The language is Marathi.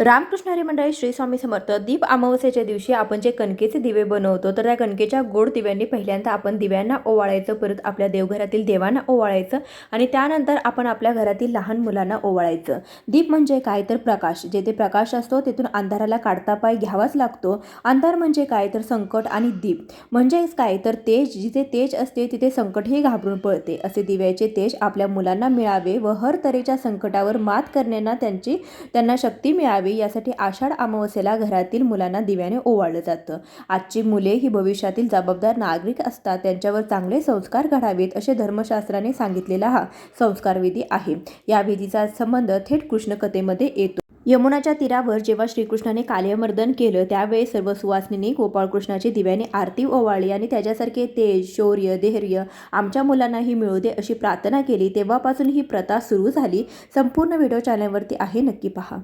रामकृष्णारी मंडळी श्री स्वामी समर्थ दीप अमावस्येच्या दिवशी आपण जे कणकेचे दिवे बनवतो तर त्या कणकेच्या गोड दिव्यांनी पहिल्यांदा आपण दिव्यांना ओवाळायचं परत आपल्या देवघरातील देवांना ओवाळायचं आणि त्यानंतर आपण आपल्या घरातील लहान मुलांना ओवाळायचं. दीप म्हणजे काय तर प्रकाश. जेथे प्रकाश असतो तेथून अंधाराला काढता पाय घ्यावाच लागतो. अंधार म्हणजे काय तर संकट आणि दीप. म्हणजेच काय तर तेज जिथे तेज असते तिथे संकटही घाबरून पळते. असे दिव्याचे तेज आपल्या मुलांना मिळावे व हर तऱ्हेच्या संकटावर मात करण्याना त्यांची त्यांना शक्ती मिळावी. यासाठी आषाढ अमावस्येला घरातील मुलांना दिव्याने ओवाळलं जातं. आजची मुले ही भविष्यातील जबाबदार नागरिक असतात. त्यांच्यावर चांगले संस्कार घडावेत असे धर्मशास्त्राने सांगितलेला हा संस्कार विधी आहे. या विधीचा संबंध थेट कृष्ण कथेमध्ये येतो. यमुनाच्या तीरावर जेव्हा श्रीकृष्णाने कालियमर्दन केलं त्यावेळी सर्व सुवासिनी गोपाळकृष्णाची दिव्याने आरती ओवाळली आणि त्याच्यासारखे तेज शौर्य धैर्य आमच्या मुलांनाही मिळू दे अशी प्रार्थना केली. तेव्हापासून ही प्रथा सुरू झाली. संपूर्ण व्हिडिओ चॅनलवरती आहे. नक्की पहा.